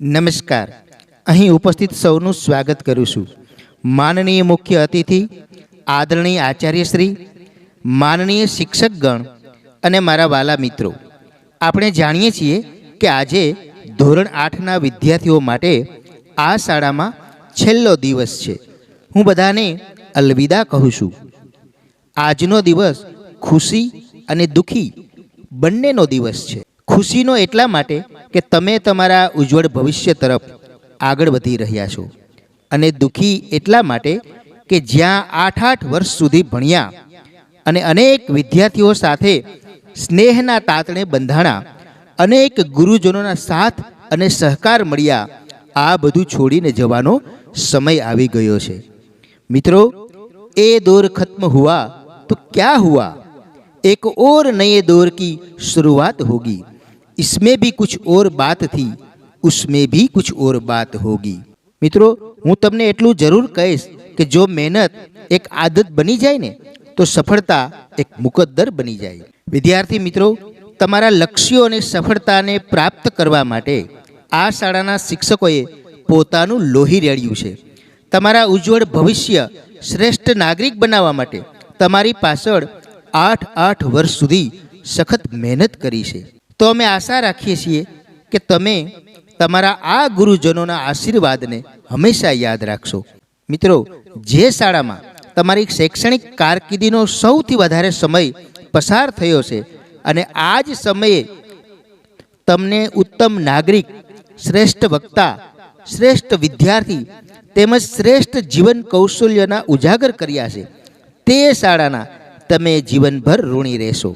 નમસ્કાર. અહીં ઉપસ્થિત સૌનું સ્વાગત કરું છું. માનનીય મુખ્ય અતિથિ, આદરણીય આચાર્યશ્રી માનનીય શિક્ષકગણ અને મારા વાલા મિત્રો. આપણે જાણીએ છીએ કે આજે ધોરણ આઠના વિદ્યાર્થીઓ માટે આ શાળામાં છેલ્લો દિવસ છે. હું બધાને અલવિદા કહું છું. આજનો દિવસ ખુશી અને દુઃખી બંનેનો દિવસ છે. ખુશીનો એટલા માટે કે તમે તમારા ઉજ્જવળ ભવિષ્ય તરફ આગળ વધી રહ્યા છો. અને દુઃખી એટલા માટે કે જ્યાં આઠ આઠ વર્ષ સુધી ભણ્યા અને અનેક વિદ્યાર્થીઓ સાથે સ્નેહના તાતણે બંધાણા, અનેક ગુરુજનોના સાથ અને સહકાર મળ્યા, આ બધું છોડીને જવાનો સમય આવી ગયો છે. મિત્રો, એ દોર ખત્મ હુઆ તો ક્યાં હુઆ? એક ઓર નયે દોર કી શરૂઆત હોગી. इसमें भी कुछ और बात थी उसमें भी कुछ और बात होगी મિત્રો હું તમને એટલું જરૂર કહીશ કે જો મહેનત એક આદત બની જાય ને તો સફળતા એક મુકદ્દર બની જાય વિદ્યાર્થી મિત્રો તમારા લક્ષ્યો અને સફળતાને પ્રાપ્ત કરવા માટે આ શાળાના શિક્ષકોએ પોતાનું લોહી રેડ્યું છે તમારા ઉજ્જવળ ભવિષ્ય શ્રેષ્ઠ નાગરિક બનાવવા માટે તમારી પાછળ આઠ આઠ વર્ષ સુધી સખત મહેનત કરી છે તો અમે આશા રાખીએ છીએ કે તમે તમારા આ ગુરુજનોના આશીર્વાદને હંમેશા યાદ રાખશો. મિત્રો, જે શાળામાં તમારી શૈક્ષણિક કારકિર્દીનો સૌથી વધારે સમય પસાર થયો છે અને આ જ સમયે તમને ઉત્તમ નાગરિક, શ્રેષ્ઠ વક્તા, શ્રેષ્ઠ વિદ્યાર્થી તેમજ શ્રેષ્ઠ જીવન કૌશલ્યના ઉજાગર કર્યા છે, તે શાળાના તમે જીવનભર ઋણી રહેશો.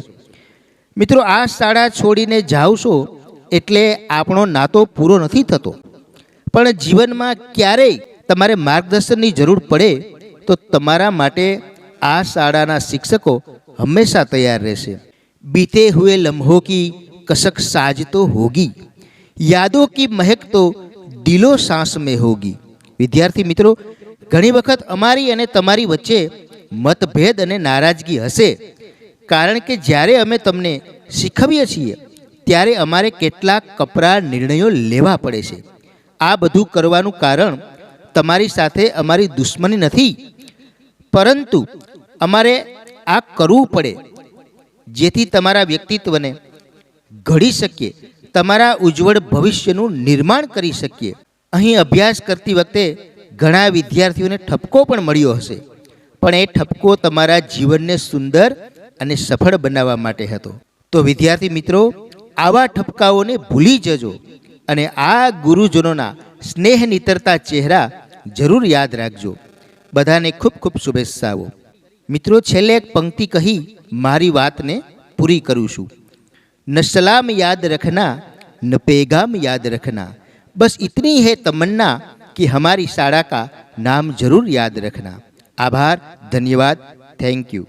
મિત્રો, આ શાળા છોડીને જાઓ છો એટલે આપણો નાતો પૂરો નથી થતો. પણ જીવનમાં ક્યારેય તમારે માર્ગદર્શનની જરૂર પડે તો તમારા માટે આ શાળાના શિક્ષકો હંમેશા તૈયાર રહેશે. બીતે હુએ લમ્હો કી કશક સાજ તો હોગી. યાદો કી મહેક તો દિલો સાંસ મેં હોગી. વિદ્યાર્થી મિત્રો, ઘણી વખત અમારી અને તમારી વચ્ચે મતભેદ અને નારાજગી હશે. કારણ કે જ્યારે અમે તમને શીખવીએ છીએ, ત્યારે અમારે કેટલાક કપરા નિર્ણયો લેવા પડે છે. આ બધું કરવાનું કારણ તમારી સાથે અમારી દુશ્મની નથી, પરંતુ અમારે આ કરવું પડે, જેથી તમારા વ્યક્તિત્વને ઘડી શકીએ, તમારા ઉજ્જવળ ભવિષ્યનું નિર્માણ કરી શકીએ. અહીં અભ્યાસ કરતી વખતે ઘણા વિદ્યાર્થીઓને ઠપકો પણ મળ્યો હશે, પણ એ ઠપકો તમારા જીવનને સુંદર અને સફળ બનાવવા માટે હતો. તો વિદ્યાર્થી મિત્રો, આવા ઠપકાઓને ભૂલી જજો અને આ ગુરુજનોના સ્નેહ નિતરતા ચહેરા જરૂર યાદ રાખજો. બધાને ખૂબ ખૂબ શુભેચ્છાઓ. મિત્રો, છેલ્લે એક પંક્તિ કહી મારી વાતને પૂરી કરું છું. ન સલામ યાદ રખના, ન પેગામ યાદ રખના. બસ ઇતની હે તમન્ના કે હમારી શાળા કા નામ જરૂર યાદ રખના. આભાર, ધન્યવાદ, થેન્ક યુ.